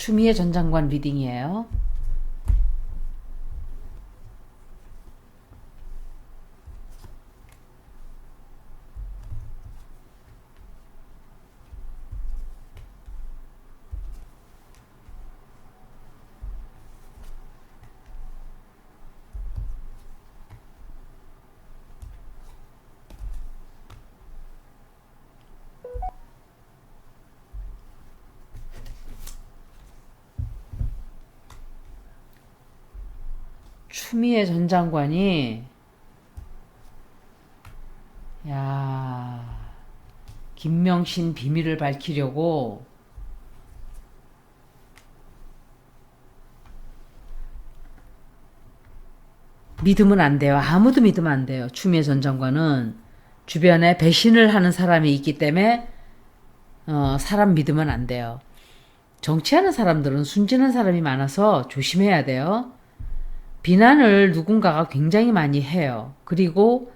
추미애 전 장관 리딩이에요. 추미애 전 장관이 야 김명신 비밀을 밝히려고 믿으면 안 돼요. 아무도 믿으면 안 돼요. 추미애 전 장관은 주변에 배신을 하는 사람이 있기 때문에 어, 사람 믿으면 안 돼요. 정치하는 사람들은 순진한 사람이 많아서 조심해야 돼요. 비난을 누군가가 굉장히 많이 해요. 그리고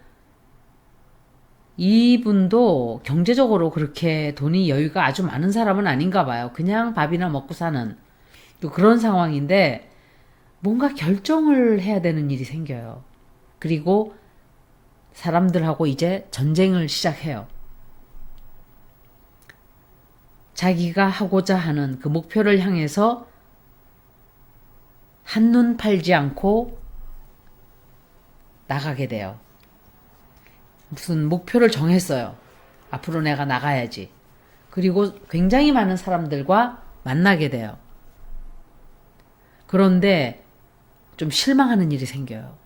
이분도 경제적으로 그렇게 돈이 여유가 아주 많은 사람은 아닌가 봐요. 그냥 밥이나 먹고 사는 또 그런 상황인데 뭔가 결정을 해야 되는 일이 생겨요. 그리고 사람들하고 이제 전쟁을 시작해요. 자기가 하고자 하는 그 목표를 향해서 한눈 팔지 않고 나가게 돼요. 무슨 목표를 정했어요. 앞으로 내가 나가야지. 그리고 굉장히 많은 사람들과 만나게 돼요. 그런데 좀 실망하는 일이 생겨요.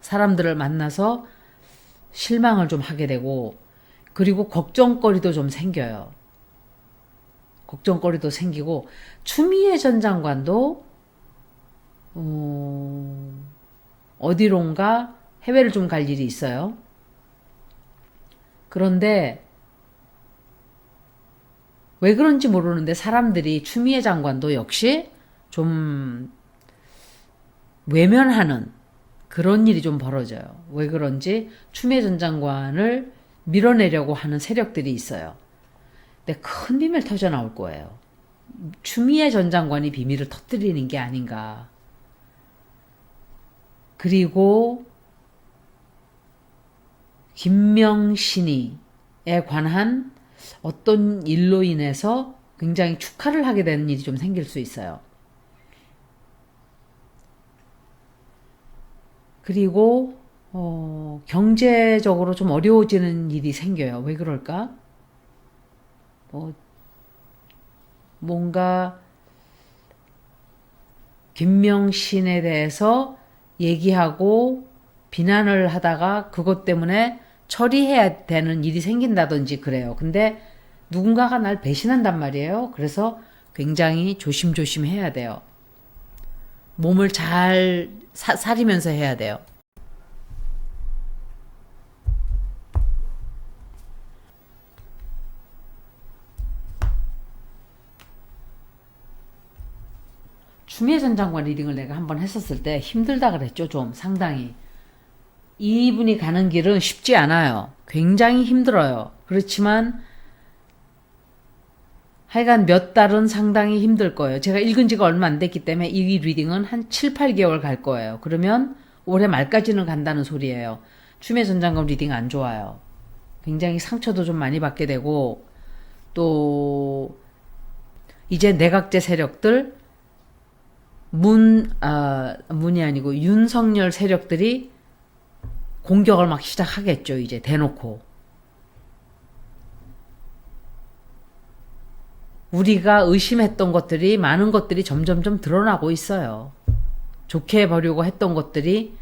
사람들을 만나서 실망을 좀 하게 되고, 그리고 걱정거리도 좀 생겨요. 걱정거리도 생기고, 추미애 전 장관도 어, 어디론가 해외를 좀 갈 일이 있어요. 그런데 왜 그런지 모르는데 사람들이 추미애 장관도 역시 좀 외면하는 그런 일이 좀 벌어져요. 왜 그런지 추미애 전 장관을 밀어내려고 하는 세력들이 있어요. 근데 큰 비밀 터져 나올 거예요. 추미애 전 장관이 비밀을 터뜨리는 게 아닌가. 그리고 김명신이에 관한 어떤 일로 인해서 굉장히 축하를 하게 되는 일이 좀 생길 수 있어요. 그리고 어, 경제적으로 좀 어려워지는 일이 생겨요. 왜 그럴까? 뭐 뭔가 김명신에 대해서 얘기하고 비난을 하다가 그것 때문에 처리해야 되는 일이 생긴다든지 그래요. 근데 누군가가 날 배신한단 말이에요. 그래서 굉장히 조심조심 해야 돼요. 몸을 잘 사, 사리면서 해야 돼요. 추미애 전 장관 리딩을 내가 한번 했었을 때 힘들다 그랬죠, 좀 상당히. 이분이 가는 길은 쉽지 않아요. 굉장히 힘들어요. 그렇지만 하여간 몇 달은 상당히 힘들 거예요. 제가 읽은 지가 얼마 안 됐기 때문에 이 리딩은 한 7, 8개월 갈 거예요. 그러면 올해 말까지는 간다는 소리예요. 추미애 전 장관 리딩 안 좋아요. 굉장히 상처도 좀 많이 받게 되고 또 이제 내각제 세력들 문, 아, 문이 아니고 윤석열 세력들이 공격을 막 시작하겠죠, 이제 대놓고. 우리가 의심했던 것들이 많은 것들이 점점점 드러나고 있어요. 좋게 보려고 했던 것들이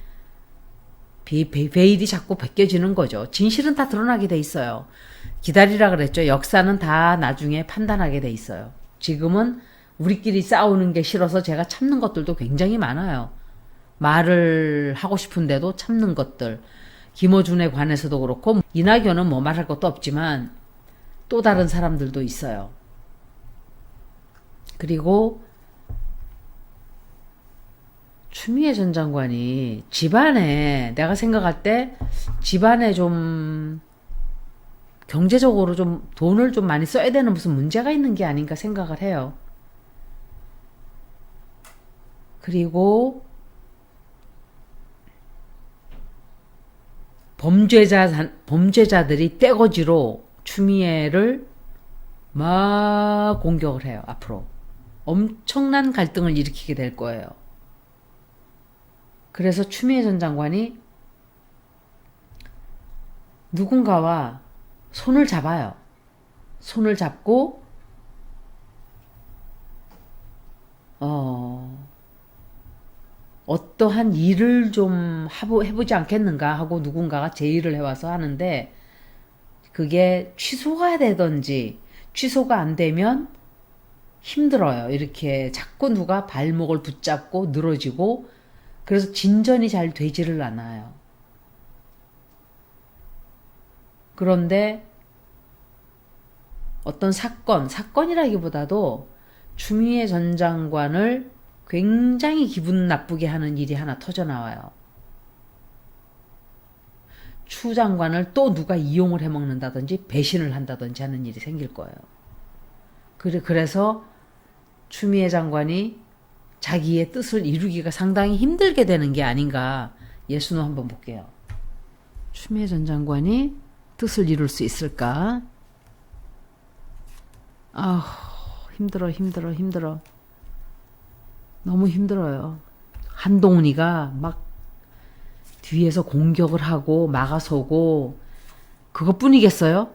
비, 비, 베일이 자꾸 벗겨지는 거죠. 진실은 다 드러나게 돼 있어요. 기다리라 그랬죠. 역사는 다 나중에 판단하게 돼 있어요. 지금은 우리끼리 싸우는 게 싫어서 제가 참는 것들도 굉장히 많아요. 말을 하고 싶은데도 참는 것들. 김어준에 관해서도 그렇고, 이낙연은 뭐 말할 것도 없지만, 또 다른 사람들도 있어요. 그리고, 추미애 전 장관이 집안에, 내가 생각할 때, 집안에 좀, 경제적으로 좀 돈을 좀 많이 써야 되는 무슨 문제가 있는 게 아닌가 생각을 해요. 그리고 범죄자 범죄자들이 떼거지로 추미애를 막 공격을 해요. 앞으로 엄청난 갈등을 일으키게 될 거예요. 그래서 추미애 전 장관이 누군가와 손을 잡아요. 손을 잡고 어 어떠한 일을 좀 해보지 않겠는가 하고 누군가가 제의를 해와서 하는데 그게 취소가 되든지 취소가 안 되면 힘들어요. 이렇게 자꾸 누가 발목을 붙잡고 늘어지고 그래서 진전이 잘 되지를 않아요. 그런데 어떤 사건, 사건이라기보다도 추미애 전 장관을 굉장히 기분 나쁘게 하는 일이 하나 터져 나와요. 추 장관을 또 누가 이용을 해 먹는다든지 배신을 한다든지 하는 일이 생길 거예요. 그래, 그래서 추미애 장관이 자기의 뜻을 이루기가 상당히 힘들게 되는 게 아닌가 예수는 한번 볼게요. 추미애 전 장관이 뜻을 이룰 수 있을까? 아 힘들어 힘들어 힘들어 너무 힘들어요. 한동훈이가 막 뒤에서 공격을 하고 막아서고 그것뿐이겠어요?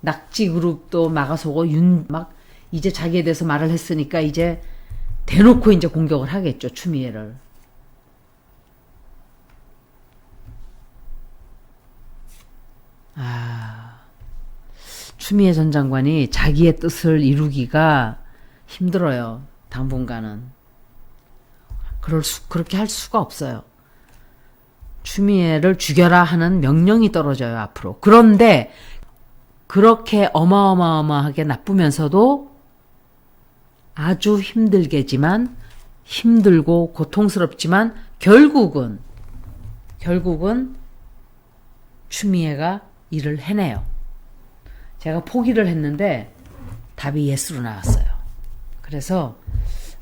낙지 그룹도 막아서고 윤 막 이제 자기에 대해서 말을 했으니까 이제 대놓고 이제 공격을 하겠죠 추미애를. 아 추미애 전 장관이 자기의 뜻을 이루기가 힘들어요 당분간은. 그럴 수 그렇게 할 수가 없어요. 추미애를 죽여라 하는 명령이 떨어져요, 앞으로. 그런데 그렇게 어마어마어마하게 나쁘면서도 아주 힘들게지만 힘들고 고통스럽지만 결국은 결국은 추미애가 일을 해내요. 제가 포기를 했는데 답이 예스로 나왔어요. 그래서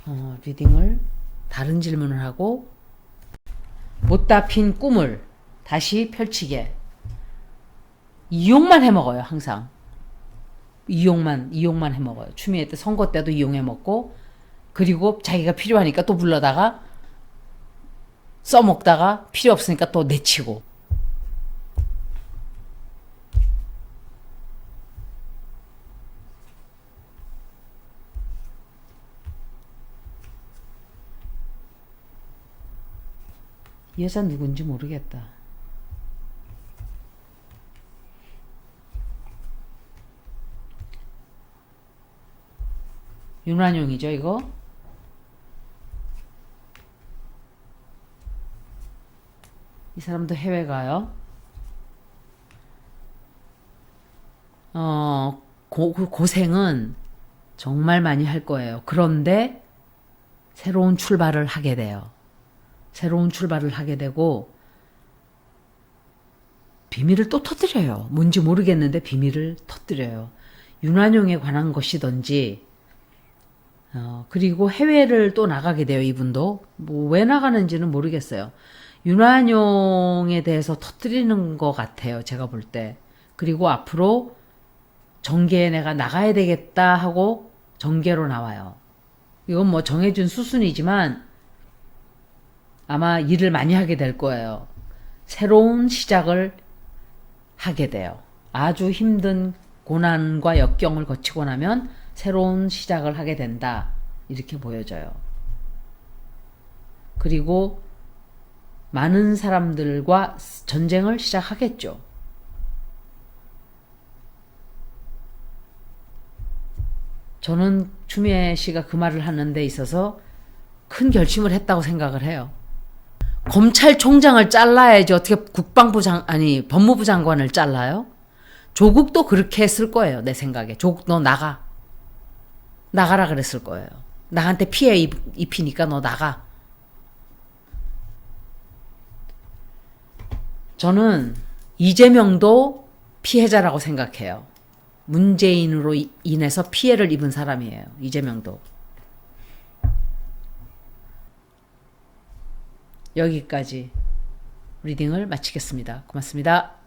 어, 리딩을 다른 질문을 하고 못다 핀 꿈을 다시 펼치게. 이용만 해 먹어요, 항상. 이용만, 이용만 해 먹어요. 추미애 때 선거 때도 이용해 먹고, 그리고 자기가 필요하니까 또 불러다가, 써먹다가 필요 없으니까 또 내치고. 이 여자 누군지 모르겠다. 윤환용이죠, 이거? 이 사람도 해외 가요. 어, 고, 그 고생은 정말 많이 할 거예요. 그런데 새로운 출발을 하게 돼요. 새로운 출발을 하게 되고 비밀을 또 터뜨려요. 뭔지 모르겠는데 비밀을 터뜨려요. 윤환용에 관한 것이든지 어, 그리고 해외를 또 나가게 돼요. 이분도 뭐 왜 나가는지는 모르겠어요. 윤환용에 대해서 터뜨리는 것 같아요. 제가 볼 때. 그리고 앞으로 정계에 내가 나가야 되겠다 하고 정계로 나와요. 이건 뭐 정해준 수순이지만 아마 일을 많이 하게 될 거예요. 새로운 시작을 하게 돼요. 아주 힘든 고난과 역경을 거치고 나면 새로운 시작을 하게 된다. 이렇게 보여져요. 그리고 많은 사람들과 전쟁을 시작하겠죠. 저는 추미애 씨가 그 말을 하는 데 있어서 큰 결심을 했다고 생각을 해요. 검찰총장을 잘라야지 어떻게 국방부 장 아니 법무부 장관을 잘라요? 조국도 그렇게 했을 거예요 내 생각에. 조국 너 나가. 나가라 그랬을 거예요. 나한테 피해 입, 입히니까 너 나가. 저는 이재명도 피해자라고 생각해요. 문재인으로 인해서 피해를 입은 사람이에요 이재명도 여기까지 리딩을 마치겠습니다. 고맙습니다.